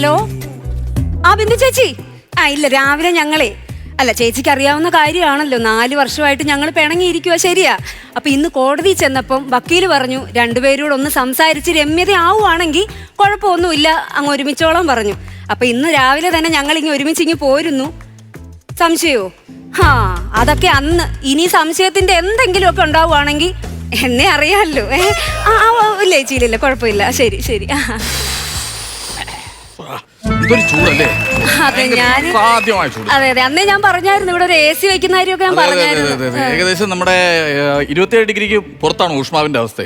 Hello? ആ ബിന്ദു ചേച്ചി. ആ ഇല്ല രാവിലെ ഞങ്ങളെ. അല്ല ചേച്ചിക്ക് അറിയാവുന്ന കാര്യമാണല്ലോ. നാല് വർഷമായിട്ട് ഞങ്ങൾ പിണങ്ങിയിരിക്കുക ശരിയാ. അപ്പൊ ഇന്ന് കോടതി ചെന്നപ്പം വക്കീൽ പറഞ്ഞു രണ്ടുപേരോട് ഒന്ന് സംസാരിച്ച് രമ്യത ആവുകയാണെങ്കിൽ കുഴപ്പമൊന്നുമില്ല. അങ്ങ് ഒരുമിച്ചോളം പറഞ്ഞു. അപ്പൊ ഇന്ന് രാവിലെ തന്നെ ഞങ്ങൾ ഇങ്ങനെ ഒരുമിച്ച് ഇങ്ങ് പോരുന്നു. സംശയോ? ഹാ അതൊക്കെ അന്ന് ഇനി സംശയത്തിന്റെ എന്തെങ്കിലുമൊക്കെ ഉണ്ടാവുകയാണെങ്കിൽ എന്നെ അറിയാമല്ലോ ഏ ആ ഇല്ല ചേച്ചി ഇല്ല ഇല്ല കുഴപ്പമില്ല. ശരി ശരി. ആ ചൂടല്ലേ? അതെ ഞാൻ സാധ്യമായ ചൂട്. അതെ അതെ അന്നേ ഞാൻ പറഞ്ഞായിരുന്നു ഇവിടെ ഒരു എ സി വെക്കുന്ന കാര്യമൊക്കെ ഞാൻ അതെ, അതെ, അതെ, അതെ, പറഞ്ഞായിരുന്നു. ഏകദേശം നമ്മുടെ ഇരുപത്തിയേഴ് ഡിഗ്രിക്ക് പുറത്താണ് ഊഷ്മാവിന്റെ അവസ്ഥ.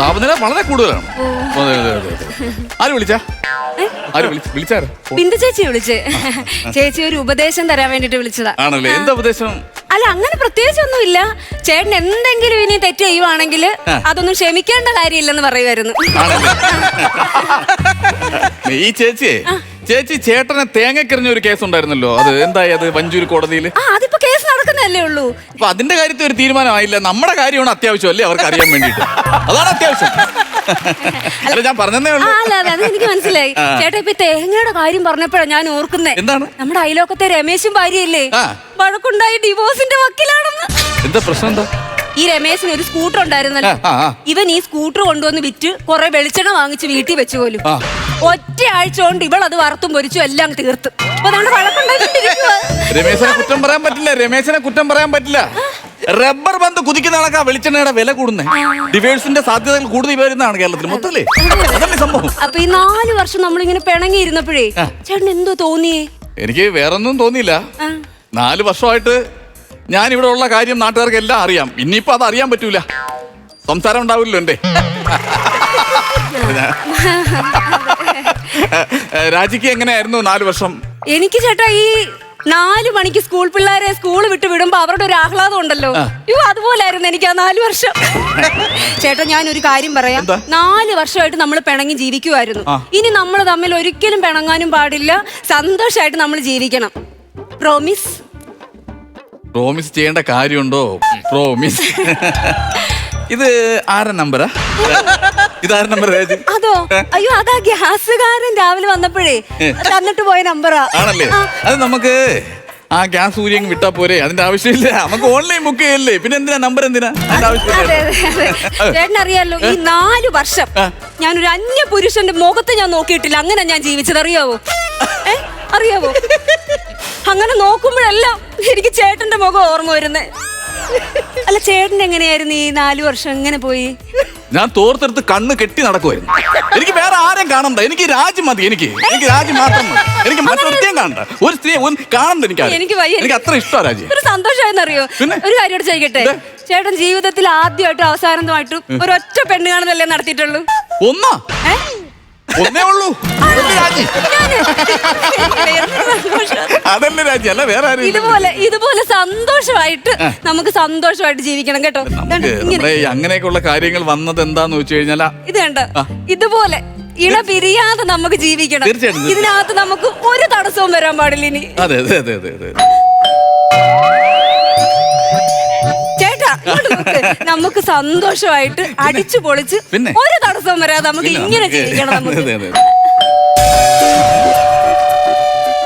താപനില വളരെ കൂടുതലാണ്. അതെ, അതെ, അതെ, അതെ. ആര് വിളിച്ച? ആര് വിളിച്ച വിളിച്ചാര്? ബിന്ദു ചേച്ചി വിളിച്ച്. ചേച്ചി ഒരു ഉപദേശം തരാൻ വേണ്ടിട്ട് വിളിച്ചതാ. ആണല്ലേ? എന്താ ഉപദേശം? അല്ല അങ്ങനെ പ്രത്യേകിച്ചൊന്നും ഇല്ല ചേട്ടൻ എന്തെങ്കിലും ഇനി തെറ്റ് ചെയ്യുവാണെങ്കിൽ അതൊന്നും ക്ഷമിക്കേണ്ട കാര്യമില്ലെന്ന് പറയുമായിരുന്നു ആണല്ലേ? ഈ ചേച്ചിയെ? ചേച്ചി ചേട്ടനെ തേങ്ങക്കെറിഞ്ഞ ഒരു കേസ് ഉണ്ടായിരുന്നല്ലോ. അത് എന്തായി അത് വഞ്ചൂർ കോടതിയിൽ ആ അതിപ്പോ കേസ് നടക്കുന്നതല്ലേ ഉള്ളൂ. അപ്പൊ അതിന്റെ കാര്യത്തിൽ ഒരു തീരുമാനമായില്ല. നമ്മുടെ കാര്യമാണ് അത്യാവശ്യം അല്ലേ അവർക്ക് അറിയാൻ വേണ്ടിയിട്ട്. അതാണ് അത്യാവശ്യം. അല്ല ഞാൻ പറഞ്ഞതേ ആ ഉള്ളൂ അല്ല അതെ അത് എനിക്ക് മനസ്സിലായി. ചേട്ടാ ഇപ്പൊ ഈ തേങ്ങയുടെ കാര്യം പറഞ്ഞപ്പോഴാണ് ഞാൻ ഓർക്കുന്നേ. എന്താണ്? നമ്മുടെ അയലോക്കത്തെ രമേശും ഭാര്യയല്ലേ? ആ. വഴക്കുണ്ടായി ഡിവോഴ്സിന്റെ വക്കീലാണെന്ന്. എന്താ പ്രശ്നം എന്താ? ഈ രമേശിന് ഒരു സ്കൂട്ടർ ഉണ്ടായിരുന്നല്ലോ. ആ, ആ, ആ. ഇവൻ ഈ സ്കൂട്ടർ കൊണ്ടുവന്ന് വിറ്റ് കുറെ വെളിച്ചെണ്ണ വാങ്ങിച്ച് വീട്ടിൽ വെച്ചു പോലും. ആ. ഒറ്റ ആഴ്ച കൊണ്ട് ഇവൾ അത് വറുത്തും പൊരിച്ചും എല്ലാം തീർത്ത്. അപ്പൊ അതുകൊണ്ട് വഴക്കുണ്ടായിക്കൊണ്ടിരിക്കുവാ. രമേശനെ കുറ്റം പറയാൻ പറ്റില്ല രമേശനെ കുറ്റം പറയാൻ പറ്റില്ല. റബ്ബർ ബന്ധ് കുതിക്കുന്ന കണക്കാ വെളിച്ചെണ്ണയുടെ വില കൂടുന്നേ. ഡിവേഴ്സിന്റെ സാധ്യതകൾ കൂടുതൽ വരുന്നതാണ് കേരളത്തിൽ മൊത്തല്ലേ അതല്ലേ സംഭവം? അപ്പൊ ഈ നാല് വർഷം നമ്മളിങ്ങനെ പിണങ്ങി ഇരുന്നപ്പോഴേ ചേട്ടൻ എന്തോ തോന്നി എനിക്ക് വേറൊന്നും തോന്നിയില്ല. നാല് വർഷമായിട്ട് ഞാൻ ഇവിടെ ഉള്ള കാര്യം നാട്ടുകാർക്ക് എല്ലാം അറിയാം. ഇനിയിപ്പോ അത് അറിയാൻ പറ്റൂല. സംസാരം ഉണ്ടാവില്ലല്ലോ എന്റെ. രാജിക്ക് എങ്ങനെയായിരുന്നു നാല് വർഷം? എനിക്ക് ചേട്ടാ ഈ നാല് മണിക്ക് സ്കൂൾ പിള്ളേരെ സ്കൂൾ വിട്ട് വിടുമ്പോ അവരുടെ ഒരു ആഹ്ലാദം ഉണ്ടല്ലോ. അയ്യോ അതുപോലായിരുന്നു എനിക്ക് ആ നാല് വർഷം. ചേട്ടാ ഞാൻ ഒരു കാര്യം പറയാം? നാല് വർഷമായിട്ട് നമ്മൾ പിണങ്ങി ജീവിക്കുമായിരുന്നു ഇനി നമ്മൾ തമ്മിൽ ഒരിക്കലും പിണങ്ങാനും പാടില്ല. സന്തോഷമായിട്ട് നമ്മൾ ജീവിക്കണം. പ്രോമിസ് പ്രോമിസ് ചെയ്യേണ്ട കാര്യമുണ്ടോ? പ്രോമിസ് ഇത് ആരെ നമ്പറാ ഇതാരെ നമ്പർ അതോ? അയ്യോ അതാ ഗ്യാസുകാരൻ രാവിലെ വന്നപ്പോഴേ തന്നിട്ട് പോയ നമ്പറാ ആണല്ലേ? അത് നമുക്ക് ആ ഗ്യാസ് സൂര്യൻ വിട്ടാ പോരെ. അതിന്റെ ആവശ്യമില്ല. നമുക്ക് ഓൺലൈൻ ബുക്ക് ചെയ്യല്ലേ. പിന്നെ എന്തിനാ? നമ്പർ എന്തിനാ? അതിന്റെ ആവശ്യമില്ല. അറിയാലോ ഈ നാല് വർഷം ഞാൻ ഒരു അന്യ പുരുഷന്റെ മുഖത്ത് ഞാൻ നോക്കിയിട്ടില്ല. അങ്ങനെ ഞാൻ ജീവിച്ചത് അറിയാവോ? അറിയാവോ? അങ്ങനെ നോക്കുമ്പോഴെല്ലാം എനിക്ക് ചേട്ടന്റെ മുഖം ഓർമ്മ വരുന്നേ. അല്ല ചേട്ടൻ എങ്ങനെയായിരുന്നു ഈ നാലു വർഷം? എങ്ങനെ പോയി? ഞാൻ തോർത്തെടുത്ത് കണ്ണ് കെട്ടി നടക്കുമായിരുന്നു എനിക്ക് വേറെ ആരെയും കാണണ്ട. എനിക്ക് രാജ്യം മതി എനിക്ക്. എനിക്ക് രാജ്യം മാത്രം മതി. എനിക്ക് മറ്റൊരു കാണണ്ട. ഒരു സ്ത്രീ ഒന്ന് കാണണ്ട എനിക്ക്. എനിക്ക് വയ്യ. എനിക്ക് അത്ര ഇഷ്ടമാണ് രാജ്യം. ഒരു സന്തോഷമായിരുന്നറിയോ പിന്നെ? ഒരു കാര്യം കൂടെ ചോദിക്കട്ടെ? എന്ത്? ചേട്ടൻ ജീവിതത്തിൽ ആദ്യമായിട്ടും അവസാനമായിട്ടും ഒരൊറ്റ പെണ്ണ് കാണുന്നല്ലേ നടത്തിയിട്ടുള്ളൂ? ഒന്നാ? ഏ? ഒന്നേ ഉള്ളൂ. രാജി? അതല്ലേ രാജി അല്ല വേറെ ആരും ഇതുപോലെ ഇതുപോലെ സന്തോഷമായിട്ട് നമുക്ക് സന്തോഷമായിട്ട് ജീവിക്കണം കേട്ടോ. അങ്ങനെയൊക്കെയുള്ള കാര്യങ്ങൾ വന്നത് എന്താന്ന് വെച്ച് കഴിഞ്ഞാൽ ഇത് കണ്ട? ഇതുപോലെ ഇണ പിരിയാതെ നമുക്ക് ജീവിക്കണം. ഇതിനകത്ത് നമുക്ക് ഒരു തടസ്സവും വരാൻ പാടില്ല ഇനി. അതെ അതെ അതെ അതെ. നമുക്ക് സന്തോഷമായിട്ട് അടിച്ചു പൊളിച്ച് പിന്നെ? ഒരു തടസ്സവും വരാതെ നമുക്ക് ഇങ്ങനെ നമുക്ക് ജീവിക്കണം അതെ നമുക്ക്. അതെ അതെ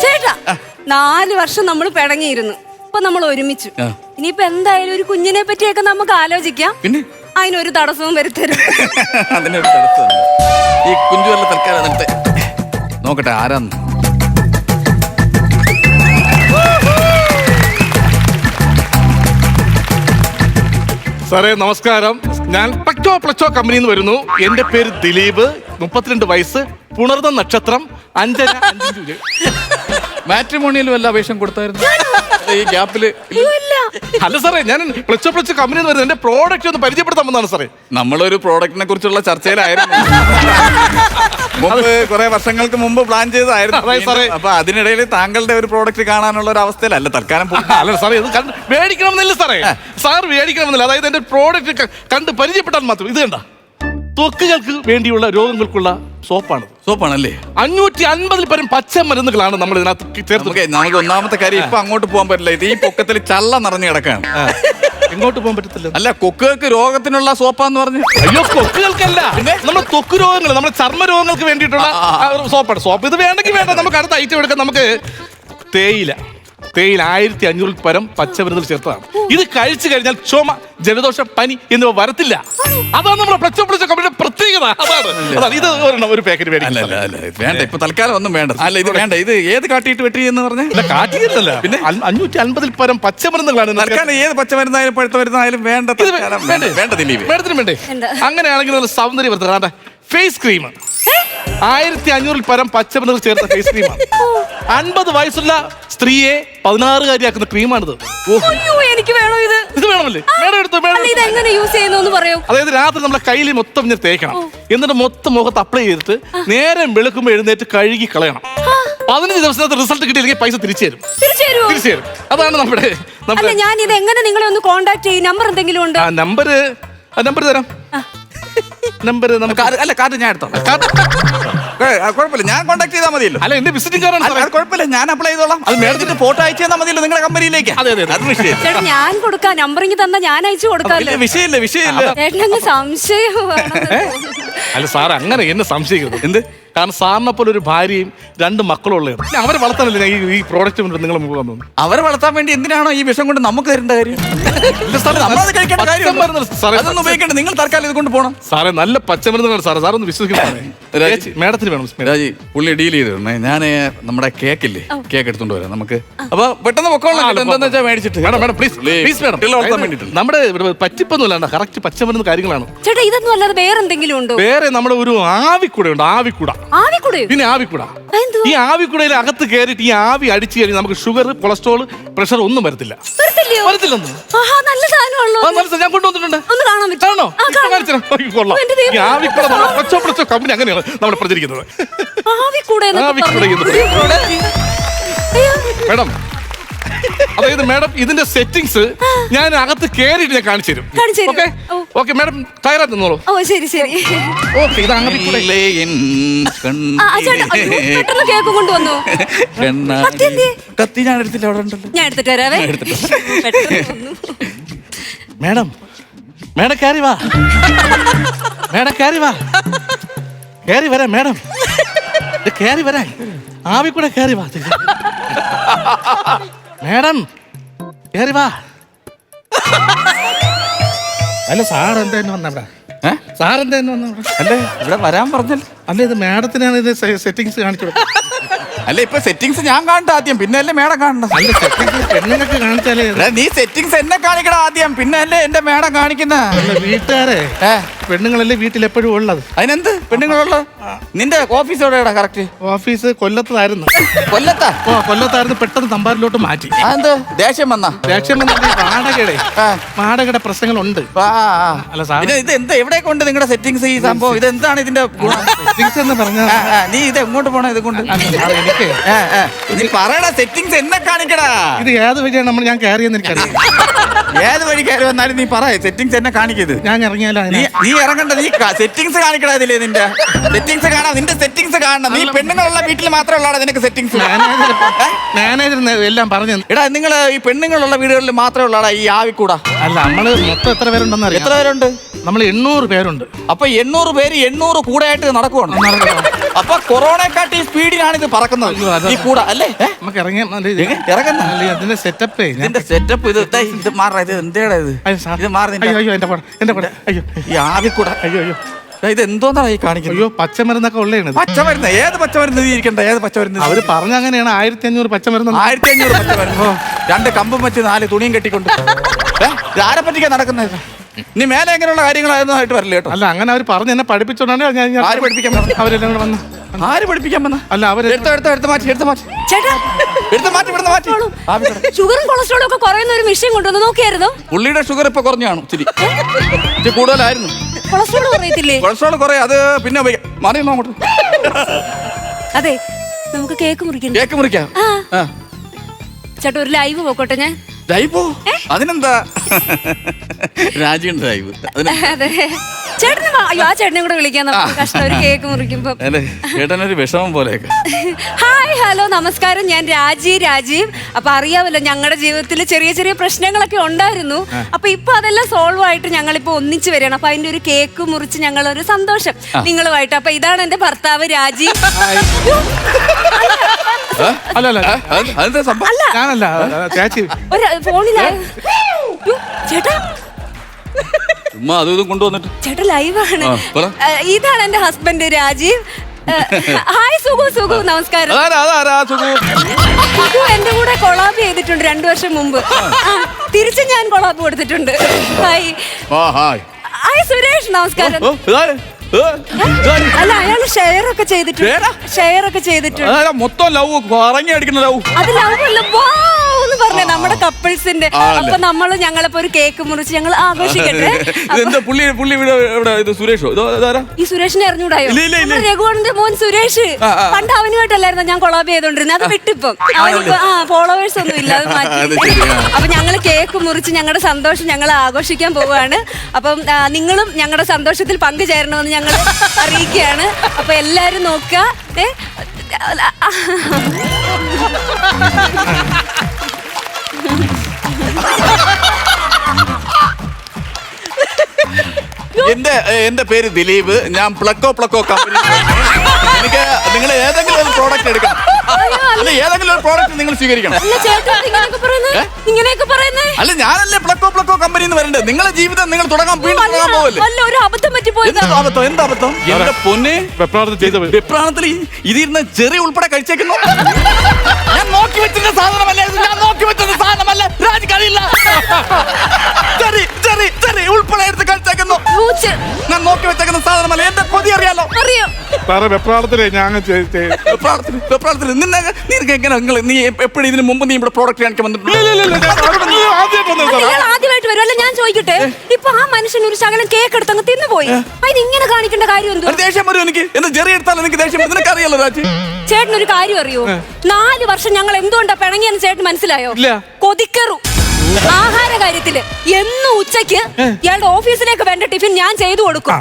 ചേട്ടാ നാല് വർഷം നമ്മൾ പിണങ്ങിയിരുന്നു. ഇപ്പൊ നമ്മൾ ഒരുമിച്ചു. ആ. ഇനിയിപ്പോ എന്തായാലും ഒരു കുഞ്ഞിനെ പറ്റിയൊക്കെ നമുക്ക് ആലോചിക്കാം. പിന്നെ? അതിനൊരു തടസ്സവും വരുത്തരുത്. അതിനൊരു തടസ്സമുണ്ട്. ഈ തൽക്കാലം നോക്കട്ടെ ആരാന്ന്? സാറേ നമസ്കാരം. ഞാൻ പ്ലച്ചോ പ്ലച്ചോ കമ്പനിയിൽ നിന്ന് വരുന്നു. എന്റെ പേര് ദിലീപ്. മുപ്പത്തിരണ്ട് വയസ്സ്. പുണർന്ന നക്ഷത്രം. അഞ്ചര മാട്രിമോണിയിലും എല്ലാ വല്ല കൊടുത്തായിരുന്നു. ഈ ഗ്യാപ്പിൽ അല്ല സാറേ ഞാൻ പ്ലച്ച് പ്ലച്ച് കമ്പനി വരുന്നത് എന്റെ പ്രോഡക്റ്റ് ഒന്ന് പരിചയപ്പെടുത്താൻ വന്നതാണ് സാറേ. നമ്മളൊരു പ്രോഡക്റ്റിനെ കുറിച്ചുള്ള ചർച്ചയിലായിരുന്നു. മുമ്പ് കുറെ വർഷങ്ങൾക്ക് മുമ്പ് പ്ലാൻ ചെയ്തതായിരുന്നു. അപ്പൊ അതിനിടയിൽ താങ്കളുടെ ഒരു പ്രോഡക്റ്റ് കാണാനുള്ള ഒരു അവസ്ഥയിലല്ല തൽക്കാലം അല്ല സാറേ ഇത് കണ്ട് മേടിക്കണമെന്നില്ല സാറേ. സാർ മേടിക്കണമെന്നില്ല. അതായത് എന്റെ പ്രോഡക്റ്റ് കണ്ട് പരിചയപ്പെട്ടാൽ മാത്രം. ഇത് കണ്ട? ത്വക്കുകൾക്ക് വേണ്ടിയുള്ള രോഗങ്ങൾക്കുള്ള സോപ്പാണ്. സോപ്പാണല്ലേ? അഞ്ഞൂറ്റി അൻപതിൽ പരം പച്ച മരുന്നുകളാണ് നമ്മൾ ഇതിനകത്ത് ചേർത്ത് നമുക്ക് ഒന്നാമത്തെ കാര്യം ഇപ്പൊ അങ്ങോട്ട് പോകാൻ പറ്റില്ല. ഇത് ഈ പൊക്കത്തിൽ ചള്ള നിറഞ്ഞു കിടക്കാണ്. എങ്ങോട്ട് പോകാൻ പറ്റത്തില്ല. അല്ല കൊക്കുകൾക്ക് രോഗത്തിനുള്ള സോപ്പാന്ന് പറഞ്ഞു. അയ്യോ കൊക്കുകൾക്കല്ല. നമ്മൾ ത്വക്ക് രോഗങ്ങൾ നമ്മുടെ ചർമ്മ രോഗങ്ങൾക്ക് വേണ്ടിയിട്ടുള്ള സോപ്പാണ്. സോപ്പ് ഇത് വേണ്ടെങ്കിൽ വേണ്ട. നമുക്ക് അടുത്ത ഐറ്റം എടുക്കാം. നമുക്ക് തേയില. തേയില ആയിരത്തി അഞ്ഞൂറിൽ പരം പച്ചമരുന്നിൽ ചേർത്തതാണ്. ഇത് കഴിച്ചു കഴിഞ്ഞാൽ ചുമ ജലദോഷം പനി എന്നിവ വരത്തില്ല. അതാണ് നമ്മുടെ പ്ലസ് കമ്പനിയുടെ പ്രത്യേകത. അതാണ്. അതാണ്. ഇത് ഒരെണ്ണം ഒരു പാക്കറ്റ് അല്ല വേണ്ടി അല്ല അല്ല ഇത് വേണ്ട. ഇപ്പൊ തൽക്കാലം ഒന്നും വേണ്ട. അല്ല ഇത് വേണ്ട. ഇത് ഏത് കാട്ടിയിട്ട് വെട്ടി എന്ന് പറഞ്ഞ? കാട്ടിയതല്ല പിന്നെ? അഞ്ഞൂറ്റി അൻപതിൽ പരം പച്ചമരുന്നുകളാണ് ഇതിനകത്ത്. തൽക്കാലം ഏത് പച്ചമരുന്നായാലും പഴുത്ത മരുന്നായാലും വേണ്ട ഇത് വേ- തൽക്കാലം വേണ്ടേ? വേണ്ട? വേണ്ട ദിലീപ്. മേഡത്തിന് വേണ്ടേ? വേണ്ട. അങ്ങനെയാണെങ്കിൽ നല്ല സൗന്ദര്യവർദ്ധന. ഫേസ് ക്രീം ആയിരത്തി അഞ്ഞൂറിൽ പരം പച്ചമരുന്നുകൾ ചേർത്ത ഫേസ് ക്രീമാണ് അൻപത് വയസ്സുള്ള സ്ത്രീയെ പതിനാറുകാരിയാക്കുന്ന ക്രീമാണിത് അയ്യോ എനിക്ക് വേണോ ഇത്? ഇത് വേണമല്ലേ? മേഡം എടുത്തു മേഡം അല്ല ഇത് എങ്ങനെ യൂസ് ചെയ്യുന്നു പറയൂ? അതായത് രാത്രി നമ്മളെ കയ്യിൽ മൊത്തം ഇങ്ങനെ തേക്കണം. എന്നിട്ട് മൊത്തം മുഖത്ത് അപ്ലൈ ചെയ്തിട്ട് നേരം വെളുക്കുമ്പോൾ എഴുന്നേറ്റ് കഴുകി കളയണം. പതിനഞ്ച് ദിവസത്തിനകത്ത് റിസൾട്ട് കിട്ടിയില്ലെങ്കിൽ പൈസ തിരിച്ചു തരും. തിരിച്ചു തരുമോ തിരിച്ചു തരും. അതാണ് നമ്മുടെ അല്ല നമ്മുടെ ഞാൻ ഇത് എങ്ങനെ നിങ്ങളെ ഒന്ന് കോണ്ടാക്ട് ചെയ്യും? നമ്പർ എന്തെങ്കിലും ഉണ്ട്? ആ നമ്പർ ആ നമ്പർ തരാം. നമ്പർ നമുക്ക് കാർഡ്- അല്ല കാർഡ് ഞാൻ എടുത്തോ? കുഴപ്പമില്ല. ഞാൻ കോൺടാക്ട് ചെയ്താൽ മതിയല്ലോ. അല്ല എന്റെ വിസിറ്റിംഗ് കാർഡാണ് അല്ല, സാറേ. അത് കുഴപ്പമില്ല. ഞാൻ അപ്ലൈ ചെയ്തോളാം. അത് മേടിച്ചിട്ട് ഫോട്ടോ അയച്ചു തന്നാൽ മതിയല്ലോ നിങ്ങളുടെ കമ്പനിയിലേക്ക് അതെ, അതെ, അതെ. അത് വിഷയം ചേട്ടാ ഞാൻ കൊടുക്കാം. നമ്പറിങ് തന്നാ ഞാൻ അയച്ചു കൊടുക്കാമല്ലോ. വിഷയമില്ല വിഷയമില്ല. ചേട്ടനങ്ങ് സംശയമാണ് അല്ല സാർ അങ്ങനെ എന്നെ സംശയിക്കരുത്. എന്ത്? കാരണം സാറിനെ പോലെ ഒരു ഭാര്യയും രണ്ട് മക്കളും ഉള്ളതാണ്. പിന്നെ അവരെ വളർത്താനല്ലേ ഞാൻ ഈ- ഈ പ്രോഡക്റ്റ് മുന്നിൽ നിങ്ങൾ മുമ്പ് വന്നു അവരെ വളർത്താൻ വേണ്ടി എന്തിനാണോ ഈ വിഷം കൊണ്ട് നമുക്ക് തരേണ്ട കാര്യം? ഇല്ല സാറേ, നമ്മളത് കഴിക്കേണ്ട പച്ചമരുന്ന് കാര്യമുണ്ടോ? സാറേ, അതൊന്നും ഉപയോഗിക്കണ്ട. നിങ്ങൾ തൽക്കാലം ഇത് കൊണ്ട് പോകണം സാറേ നല്ല പച്ചമരുന്നുകളാണ് സാറേ. സാറൊന്ന് വിശ്വസിക്കണം രാജി- മേഡത്തിന് വേണം സ്നേഹം. രാജി പുള്ളി ഡീൽ ചെയ്തിരുന്നേ. ഞാൻ നമ്മുടെ കേക്കില്ലേ കേക്ക് എടുത്തോണ്ട് വരാം നമുക്ക്. അപ്പൊ പെട്ടെന്ന് പൊക്കോളാം എന്താന്ന് വെച്ചാൽ മേടിച്ചിട്ട്. Madam madam please please madam. കുട്ടികളെ വളർത്താൻ വേണ്ടിയിട്ടുണ്ട് നമ്മുടെ ഇവിടെ പറ്റിപ്പൊന്നുമല്ല കറക്റ്റ് പച്ചമരുന്ന് കാര്യങ്ങളാണ്. ചേട്ടാ ഇതൊന്നും അല്ലാതെ വേറെന്തെങ്കിലും ഉണ്ടോ? വേറെ നമ്മുടെ ഒരു ആവിക്കൂടെ ഉണ്ട് ആവിക്കുട. പിന്നെ ആവിക്കുട അതെന്തുവാ? ഈ ആവിക്കുടയിൽ അകത്ത് കയറിയിട്ട് ഈ ആവി അടിച്ചു കഴിഞ്ഞാൽ നമുക്ക് ഷുഗർ കൊളസ്ട്രോൾ പ്രഷർ ഒന്നും വരത്തില്ല വരത്തില്ലയോ വരത്തില്ലെന്ന് ആഹാ നല്ല സാധനമാണല്ലോ ആ, മനസ്സിലായി. ഞാൻ കൊണ്ടുവന്നിട്ടുണ്ട് ഒന്ന് കാണാൻ പറ്റുമോ? കാണോ ആ, കാണാം. കാണിച്ചു തരാം. അയ്യോ, കൊള്ളാം. എന്റെ ദൈവമേ. ഈ ആവിക്കുട നമ്മുടെ പച്ചോ പച്ചോ കമ്പനി അങ്ങനെയാണ് നമ്മൾ പ്രചരിക്കുന്നത് ആവിക്കൂടെ എന്നൊക്കെ ആവിക്കൂടെ പറഞ്ഞു. എന്ന് പുതിയ product. അയ്യോ. മേഡം അതായത് മാഡം ഇതിന്റെ സെറ്റിംഗ്സ് ഞാൻ അകത്ത് കയറിയിട്ട് ഞാൻ കാണിച്ചു തരും. കാണിച്ചു തരും. ഓക്കെ ഓ. ഓക്കെ മേഡം കയറാൻ നിന്നോളൂ. ഓ ശരി ശരി. ഓക്കെ ഇത് ആവിക്കുട ഇല്ലേ എൻ ആ ആ, ചേട്ടാ അയ്യോ, കണ്ണിലെ പെട്ടെന്ന് കേക്ക് കൊണ്ടുവന്നു? കണ്ണാടി. കത്തി ഞാൻ എടുത്തില്ല അവിടെ ഉണ്ടല്ലോ. ഞാൻ എടുത്തിട്ട് വരാവേ. പെട്ടെന്ന് വന്നു. മേഡം മേഡം കയറി വാ. മാഡം കയറി വാ. കയറി വരാം മേഡം. ഇത് കയറി വരാൻ. ആവി കൂടെ കയറി വാ മേഡം കേറി വാ. അല്ല സാർ എന്തായാലും വന്നവിടെ? സാർ എന്തായാലും വന്നവിടെ അല്ലേ ഇവിടെ വരാൻ പറഞ്ഞല്ലോ. അല്ല ഇത് മേഡത്തിനാണ് ഇത് സെറ്റിങ്സ് കാണിച്ചു കൊടുക്കുന്നത് അല്ല ഇപ്പൊ സെറ്റിങ്സ് ഞാൻ കാണണ്ട ആദ്യം. പിന്നെ അല്ലേ മേഡം കാണണ്ട അല്ല സെറ്റിങ്സ് പെണ്ണുങ്ങൾക്ക് കാണിച്ചാലേ എടാ, നീ സെറ്റിങ്സ് എന്നെ കാണിക്കണം ആദ്യം. പിന്നെ അല്ലേ എന്റെ മേഡം കാണിക്കുന്ന? വീട്ടുകാരെ. ഏ? പെണ്ണുങ്ങളല്ലേ വീട്ടിൽ എപ്പോഴും ഉള്ളത്? അതിനെന്ത്? പെണ്ണുങ്ങളുള്ള? നിന്റെ ഓഫീസ് എവിടെയാടാ കറക്റ്റ് ഓഫീസ് കൊല്ലത്തായിരുന്നു. കൊല്ലത്താ? ഓ കൊല്ലത്തായിരുന്നു. പെട്ടെന്ന് തമ്പാരിലോട്ട് മാറ്റി. അതെന്ത്? ദേഷ്യം വന്നാ? ലക്ഷ്യം വാടകയുടെ ആ. വാടകയുടെ പ്രശ്നങ്ങളുണ്ട്. അല്ല, സാർ. ഇത് എന്താ എന്ത്? എവിടെ കൊണ്ട് നിങ്ങളുടെ സെറ്റിങ്സ് ഈ സംഭവം? ഇത് എന്താണ് ഇതിന്റെ സെറ്റിങ്സ് എന്ന് പറഞ്ഞാൽ നീ ഇത് എങ്ങോട്ട് പോണ ഇത് കൊണ്ട്? എനിക്ക്. നീ പറയടാ സെറ്റിങ്സ് എന്നെ കാണിക്കടാ. ഇത് ഏത് വഴിയാണ് നമ്മൾ ഞാൻ കയറിയെന്ന് എനിക്കറിയാം ഏത് വഴി കയറി വന്നാലും നീ പറ സെറ്റിങ്സ് എന്നെ കാണിക്കരുത്. ഞാൻ ഇറങ്ങിയാലോ നീ ഇറങ്ങണ്ട നീ സെറ്റിങ്സ് കാണിക്കടാ ഇതിലേ നിന്റെ. സെറ്റിങ്സ് കാണാം. നിന്റെ സെറ്റിങ്സ് കാണണം. നീ പെണ്ണുങ്ങളുള്ള വീട്ടിൽ മാത്രമേ നിനക്ക് സെറ്റിങ്സ് മാനേജർ എല്ലാം പറഞ്ഞു എടാ നിങ്ങൾ ഈ പെണ്ണുങ്ങളുള്ള വീടുകളിൽ മാത്രമേ ഉള്ളടാ ഈ ആവി കൂടാ അല്ല നമ്മൾ മൊത്തം എത്ര പേരുണ്ടെന്ന് എത്ര പേരുണ്ട്? നമ്മൾ എണ്ണൂറ് പേരുണ്ട്. അപ്പൊ എണ്ണൂറ് പേര് എണ്ണൂറ് കൂടെയായിട്ട് നടക്കുവാണ്. അപ്പൊ കൊറോണയെക്കാട്ടി സ്പീഡിലാണ് ഇത് പറക്കുന്നത്. ഈ കൂട അല്ലേ? നമുക്ക് ഇറങ്ങുന്ന? അതിന്റെ സെറ്റപ്പേ ഇതിന്റെ സെറ്റപ്പ് ഇത് ഇത് മാറാ ഇത് എന്തേടാ ഇത്. ഇത് മാറി അയ്യോ അയ്യോ എന്റെ പടം അയ്യോ. ഈ ആവിക്കൂട. അയ്യോ അയ്യോ. ഇത് എന്തോന്നാണ് ഈ കാണിക്കുന്നത്? അയ്യോ പച്ചമരുന്നൊക്കെ ഉള്ളതാണ് പച്ചമരുന്ന് ഏത് പച്ചമരുന്ന് ഇരിക്കണ്ട ഏത് പച്ചമരുന്ന്? അവർ പറഞ്ഞ അങ്ങനെയാണ് ആയിരത്തി അഞ്ഞൂറ് പച്ചമരുന്ന്. ആയിരത്തി അഞ്ഞൂറ് പച്ചമരുന്ന് രണ്ട് കമ്പും വെച്ച് നാല് തുണിയും കെട്ടിക്കൊണ്ട്? ആരെ പറ്റിക്കാ നടക്കുന്നത്? നീ മേലെ എങ്ങനെയുള്ള കാര്യങ്ങളായിരുന്നു ആയിട്ട് വരില്ല കേട്ടോ. അല്ല അങ്ങനെ അവർ പറഞ്ഞു എന്നെ പഠിപ്പിച്ചോണ്ടാണ് ഞാൻ ഞാൻ- ആര് പഠിപ്പിക്കാൻ പറഞ്ഞു? അവരെല്ലാം കൂടെ വന്നു. ആര് പഠിപ്പിക്കാൻ വന്ന? അല്ല അവർ എടുത്തോ എടുത്തോ എടുത്ത് മാറ്റി എടുത്ത് മാറ്റി. ചേട്ടാ. എടുത്ത് മാറ്റി ഇവിടുന്ന് മാറ്റി. ആവിക്കൂട. ഷുഗറും കൊളസ്ട്രോളും ഒക്കെ കുറയുന്ന ഒരു മെഷീൻ കൊണ്ടുവന്ന് നോക്കിയായിരുന്നു? പുള്ളിയുടെ ഷുഗർ ഇപ്പൊ കുറഞ്ഞാണ് ഇച്ചിരി. ഇച്ചിരി കൂടുതലായിരുന്നു. കൊളസ്ട്രോൾ കുറയത്തില്ലേ? കൊളസ്ട്രോൾ കുറെ അത് പിന്നെ ഉപയോഗിക്കാം. മാറിയെന്നോ അങ്ങോട്ട്. അതെ നമുക്ക് കേക്ക് മുറിക്കണം കേക്ക് മുറിക്കാം. ആ. ആ. ചേട്ടാ ഒരു ലൈവ് പോക്കോട്ടെ ഞാൻ? ഡ്രൈവോ അതിനെന്താ? രാജീവൻ ഡൈവ്. അതിന് അതെ ചേട്ടന് വാ- അയ്യോ ആ ചേട്ടനെ കൂടെ വിളിക്കാൻ നമുക്ക് കഷ്ടം ഒരു കേക്ക് മുറിക്കുമ്പോ. അല്ലേ ചേട്ടനൊരു വിഷമം പോലെയൊക്കെ. ഹായ് ഹലോ നമസ്കാരം. ഞാൻ രാജി രാജീവ് അപ്പൊ അറിയാമല്ലോ ഞങ്ങളുടെ ജീവിതത്തിൽ ചെറിയ ചെറിയ പ്രശ്നങ്ങളൊക്കെ ഉണ്ടായിരുന്നു. അപ്പൊ ഇപ്പൊ അതെല്ലാം സോൾവ് ആയിട്ട് ഞങ്ങളിപ്പോ ഒന്നിച്ചു വരികയാണ്. അപ്പൊ അതിന്റെ ഒരു കേക്ക് മുറിച്ച് ഞങ്ങൾ ഒരു സന്തോഷം നിങ്ങളുമായിട്ട്. അപ്പൊ ഇതാണ് എന്റെ ഭർത്താവ് രാജീവ്? അല്ല അല്ല അതെന്താ സംഭവം? ഞാനല്ല. ചേച്ചി. ഒരു ഫോണിലായ ചേട്ടാ. ഉമ്മ അതും ഇതും കൊണ്ടുവന്നിട്ട്. ചേട്ടാ ലൈവാണ്. ആ, പറ. ഇതാണ് എന്റെ ഹസ്ബൻഡ് രാജീവ്. ഹായ് സുഖു സുഖു നമസ്കാരം. അതാരാ അതാരാ സുഖു? സുഖു എന്റെ കൂടെ കൊളാബ് ചെയ്തിട്ടുണ്ട് രണ്ടു വർഷം മുമ്പ്. ആ, തിരിച്ച് ഞാൻ കൊളാബ് കൊടുത്തിട്ടുണ്ട്. ഹായ്. ആ ഹായ്. ഹായ് സുരേഷ് നമസ്കാരം. ഓ, ഇതാര്? അല്ല അയാൾ ഷെയർ ഒക്കെ ചെയ്തിട്ടുണ്ട്? ഷെയർ ഒക്കെ ചെയ്തിട്ടുണ്ട്. മൊത്തം ലവ് കറങ്ങി അടിക്കുന്ന ലവ് അത് ലവ് അല്ല. എന്ന് പറഞ്ഞ നമ്മുടെ കപ്പിൾസിന്റെ? അപ്പൊ നമ്മൾ ഞങ്ങളിപ്പോ ഒരു കേക്ക് മുറിച്ച് ഞങ്ങൾ ആഘോഷിക്കട്ടെ? ഇതെന്താ പുള്ളി പുള്ളി ഇവിടെ ഇവിടെ ഇത് സുരേഷോ? ഈ സുരേഷിനെ അറിഞ്ഞൂടായോ? രഘുവണന്റെ മോൻ സുരേഷ്. പണ്ട് അവനുമായിട്ടല്ലായിരുന്നു ഞാൻ കൊളാബ് ചെയ്തോണ്ടിരുന്നത് അത് വിട്ടിപ്പം. അവനിപ്പോ ആ ഫോളോവേഴ്സ് ഒന്നും ഇല്ല അത് അത് മാറ്റി. അപ്പൊ ഞങ്ങൾ കേക്ക് മുറിച്ച് ഞങ്ങളുടെ സന്തോഷം ഞങ്ങൾ ആഘോഷിക്കാൻ പോവുകയാണ്. അപ്പം നിങ്ങളും ഞങ്ങളുടെ സന്തോഷത്തിൽ പങ്കുചേരണമെന്ന് ഞങ്ങൾ അറിയിക്കുകയാണ്. അപ്പൊ എല്ലാരും നോക്കുക. ഏ എന്റെ എന്റെ പേര് ദിലീപ്. ഞാൻ പ്ലക്കോ പ്ലക്കോ കമ്പനി എനിക്ക് നിങ്ങൾ ഏതെങ്കിലും ഒരു പ്രോഡക്റ്റ് എടുക്കണം. അല്ല. ഏതെങ്കിലും ഒരു പ്രോഡക്റ്റ് നിങ്ങൾ സ്വീകരിക്കണം. അല്ല ചേട്ടാ ഇങ്ങനെയൊക്കെ പറയുന്നേ ഇങ്ങനെയൊക്കെ പറയുന്നേ അല്ല ഞാനല്ലേ പ്ലക്കോ പ്ലക്കോ കമ്പനി എന്ന് വരണ്ടേ നിങ്ങളെ ജീവിതം നിങ്ങൾ തുടങ്ങാൻ വീണ്ടും തുടങ്ങാൻ പോവല്ലേ? അബദ്ധം എന്ത് അബദ്ധം? എന്റെ പൊന്നെ. വെപ്രാണത്തിൽ ഇതിരുന്ന് ചെറിയ ഉൾപ്പെടെ കഴിച്ചേക്കുന്നു? ഞാൻ നോക്കി വെച്ചിരുന്ന സാധനമല്ല അറിയില്ല ചെറി ചെറി ചെറി ഉൾപ്പെടെ എടുത്ത് കഴിച്ചേക്കുന്നു പൂച്ച്. ഞാൻ നോക്കി വെച്ചേക്കുന്ന സാധനമല്ല എന്റെ കൊതി അറിയാലോ. അറിയോ. സാറേ വെപ്രാളത്തിലേ ഞാൻ ചെയ്- ചെയ്- വെപ്രാളത്തിൽ വെപ്രാളത്തിൽ നിന്നെ നിനക്ക് എങ്ങനെ നിങ്ങൾ നീ എപ്പോഴും ഇതിന് മുമ്പ് നീ ഇവിടെ പ്രോഡക്റ്റ് കാണിക്കാൻ വന്നിട്ടുണ്ട്? ഇല്ല, ഇല്ല, ഇല്ല, ഞാൻ അവിടെ നിന്ന് ആദ്യമായിട്ട് വന്നത് ആദ്യമായിട്ട് വരും. അല്ല ഞാൻ ചോദിക്കട്ടെ? ഇപ്പൊ ആ മനുഷ്യൻ ഒരു ശകലം കേക്ക് എടുത്തങ്ങ് തിന്നുപോയി. അതിന് ഇങ്ങനെ കാണിക്കേണ്ട കാര്യം എന്തോ ഒരു ദേഷ്യം വരും എനിക്ക്. എന്ത് ചെറിയ എടുത്താലും എനിക്ക് ദേഷ്യം നിനക്ക് അറിയാലോ രാജി? ചേട്ടൻ ഒരു കാര്യം അറിയോ? നാല് വർഷം ഞങ്ങൾ എന്തുകൊണ്ടാ പിണങ്ങിയെന്ന് ചേട്ടൻ മനസ്സിലായോ? ഇല്ല. കൊതിക്കറു. ആഹാര കാര്യത്തിൽ എന്നും ഉച്ചയ്ക്ക് ഇയാളുടെ ഓഫീസിലേക്ക് വേണ്ട ടിഫിൻ ഞാൻ ചെയ്തു കൊടുക്കും.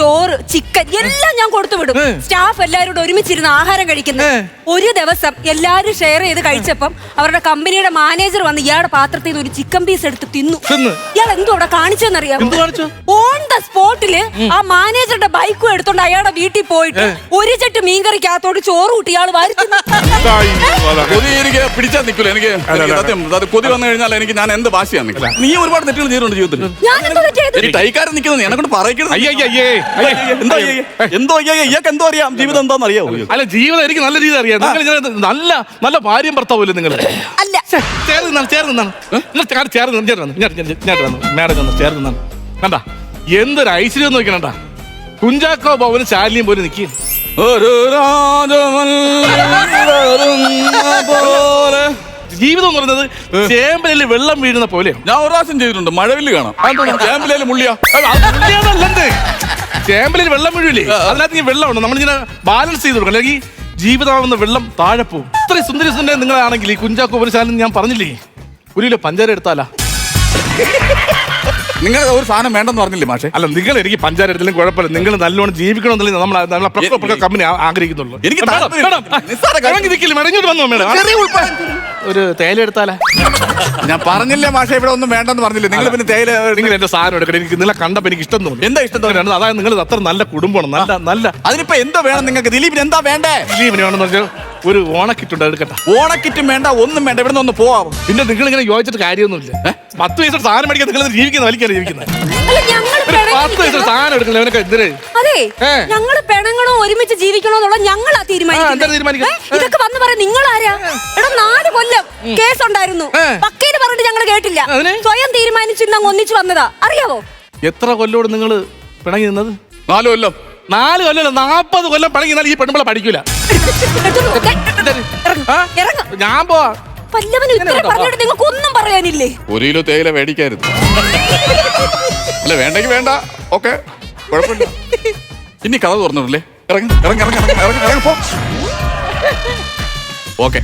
ചോറ് ചിക്കൻ എല്ലാം ഞാൻ കൊടുത്തു വിടും. സ്റ്റാഫ് എല്ലാവരും കൂടെ ഒരുമിച്ചിരുന്ന് ആഹാരം കഴിക്കുന്നത് ഒരു ദിവസം എല്ലാരും ഷെയർ ചെയ്ത് കഴിച്ചപ്പം അവരുടെ കമ്പനിയുടെ മാനേജർ വന്ന് ഇയാളുടെ പാത്രത്തിൽ നിന്ന് ഒരു ചിക്കൻ പീസ് എടുത്ത് തിന്നു. ഇയാൾ എന്തോ അവിടെ കാണിച്ചെന്നറിയാം എന്ത് കാണിച്ചു? ഓൺ ദ സ്പോട്ടിൽ ആ മാനേജറുടെ ബൈക്കും എടുത്തോണ്ട് അയാളുടെ വീട്ടിൽ പോയിട്ട് ഒരു ചെട്ട് മീൻകറിക്കകത്തോട് ചോറ് കൂട്ടി ഇയാൾ. കൊതി എനിക്ക് പിടിച്ചാൽ നിൽക്കില്ല എനിക്ക് എനിക്ക് സത്യം അത് കൊതി വന്നു കഴിഞ്ഞാൽ എനിക്ക് ഞാൻ എന്ത് വാശിയാ നിൽക്കില്ല നീ ഒരുപാട് തെറ്റുകൾ ചെയ്തിട്ടുണ്ട് ജീവിതത്തിൽ. ഞാൻ എന്തോ ചെയ്തു? ഈ ടൈക്കാരൻ നിൽക്കുന്നത് എന്നെ കൊണ്ട് പറയിക്കുന്നത് അയ്യേ, അയ്യേ, അയ്യേ, അയ്യേ. എന്തോ അയ്യേ, എന്തോ അയ്യേ ഇയാൾക്ക് എന്തോ അറിയാം? ജീവിതം എന്താണെന്ന് അല്ല ജീവിതം എനിക്ക് നല്ല രീതി അറിയാം. നിങ്ങൾ ഇങ്ങനെ നല്ല നല്ല ഭാര്യയും ഭർത്താവില്ലേ നിങ്ങൾ? അല്ല ചേർന്ന് നിന്നാണ് ചേർന്ന് നിന്നാണ്. നിങ്ങൾ ചേർന്ന് ചേർന്ന് ചേർന്ന് നിന്ന്. ഞാൻ- ഞാൻ- ഞാൻ വന്നു. മേഡം വന്നു ചേർന്ന് നിന്നാണ്. കണ്ട എന്തൊരു ഐശ്വര്യം നോക്കണണ്ട കുഞ്ചാക്കോ ഭവന് ശാലിനിയും പോലും നിൽക്കും ഒരു പോലെ. ജീവിതം എന്ന് പറയുന്നത് ചേമ്പലിൽ വെള്ളം വീഴുന്ന പോലെ ഞാൻ ഒരു പ്രാവശ്യം ചെയ്തിട്ടുണ്ട്. മഴവില്ല് കാണാം. ക്യാമ്പിലേൽ മുള്ളിയാ? ചേമ്പലിൽ വെള്ളം വീഴില്ലേ അതിനകത്ത് ഈ വെള്ളമുണ്ട്? നമ്മളിങ്ങനെ ബാലൻസ് ചെയ്ത് കൊടുക്കണം. അല്ലെങ്കിൽ ജീവിതമാവുന്ന വെള്ളം താഴെ പോകും ഇത്രയും സുന്ദരി സുന്ദരി നിങ്ങളാണെങ്കിൽ ഈ കുഞ്ചാക്കോ ഒരു ഞാൻ പറഞ്ഞില്ലേ? ഒരു കിലോ പഞ്ചാര എടുത്താലാ? നിങ്ങൾ ഒരു സാധനം വേണ്ടെന്ന് പറഞ്ഞില്ലേ മാഷെ? അല്ല നിങ്ങൾ എനിക്ക് പഞ്ചാര എടുത്താലും കുഴപ്പമില്ല. നിങ്ങൾ നല്ലോണം ജീവിക്കണമെന്നില്ല നമ്മൾ നമ്മളെ പ്രൊഫ- പ്രൊഫ- കമ്പനി ആഗ്രഹിക്കുന്നുള്ളൂ. എനിക്ക് നിൽക്കില്ല? വന്നോ മേഡം. ഒരു തേയില എടുത്താലാ? ഞാൻ പറഞ്ഞില്ലേ മാഷെ ഇവിടെ ഒന്നും വേണ്ടെന്ന് പറഞ്ഞില്ലേ? നിങ്ങൾ പിന്നെ തേയില നിങ്ങൾ എന്റെ സാധനം എടുക്കണം എനിക്ക് നിങ്ങളെ കണ്ടപ്പോ എനിക്ക് ഇഷ്ടം തോന്നി. എന്താ ഇഷ്ടം തോന്നുന്നു അതായത് നിങ്ങൾ അത്ര നല്ല കുടുംബമാണ്. നല്ല നല്ല. അതിനിപ്പോ എന്താ വേണം നിങ്ങൾക്ക്? ദിലീപിന് എന്താ വേണ്ടേ? ദിലീപിന് വേണമെന്ന് വെച്ചാൽ ഒരു ഓണക്കിട്ടുണ്ട് എടുക്കട്ടെ. ഓണക്കിറ്റും വേണ്ട ഒന്നും വേണ്ട. ഇവിടെ നിന്ന് ഒന്ന് പോവാം. പിന്നെ നിങ്ങൾ ഇങ്ങനെ യോജിച്ചിട്ട് കാര്യമൊന്നുമില്ല. പത്ത് വയസ്സോട് സാധനം മേടിക്കാൻ നിങ്ങൾ ജീവിക്കുന്ന വലിക്കാൻ ജീവിക്കുന്നത്? ഒരു പത്ത് പൈസ സാധനം എടുക്കുന്നത് അവനൊക്കെ എന്തിന് അതെ ഏ. ഞങ്ങൾ പിണങ്ങണോ ഒരുമിച്ച് ജീവിക്കണോ എന്നുള്ള ഞങ്ങളാ ആ, എന്താ തീരുമാനിക്കുന്നത്? തീരുമാനിക്കുന്നത് ഇതൊക്കെ വന്ന് പറയാം നിങ്ങളാരാ? എടാ നാല് കൊല്ലം കേസ് ഉണ്ടായിരുന്നു ഏ. വക്കീൽ പറഞ്ഞിട്ട് ഞങ്ങൾ കേട്ടില്ല. അതിന്? സ്വയം തീരുമാനിച്ച് ഇന്ന് അങ്ങ് ഒന്നിച്ച് വന്നതാ. അറിയാവോ? എത്ര കൊല്ലോട് നിങ്ങൾ പിണങ്ങി നിന്നത്? നാലു കൊല്ലം. നാല് കൊല്ലം നാപ്പത് കൊല്ലം പിണങ്ങി നിന്നാൽ ഈ പെൺപിള്ള പഠിക്കൂല. ഇറങ്ങ്. ആ? ഇറങ്ങ്. ഞാൻ പോവാ. വല്ലവനും ഇത്ര ഇങ്ങനെ പറഞ്ഞിട്ട് നിങ്ങൾക്ക് ഒന്നും പറയാനില്ലേ? ഒരു കിലോ തേയില മേടിക്കായിരുന്നു. അല്ല വേണ്ടെങ്കിൽ വേണ്ട. ഓക്കെ. കുഴപ്പമില്ല. ഇനി കഥ തുറന്നിട്ടില്ലേ? ഇറങ്ങി ഇറങ്ങി ഇറങ്ങി ഇറങ്ങി ഇറങ്ങി ഓക്കെ.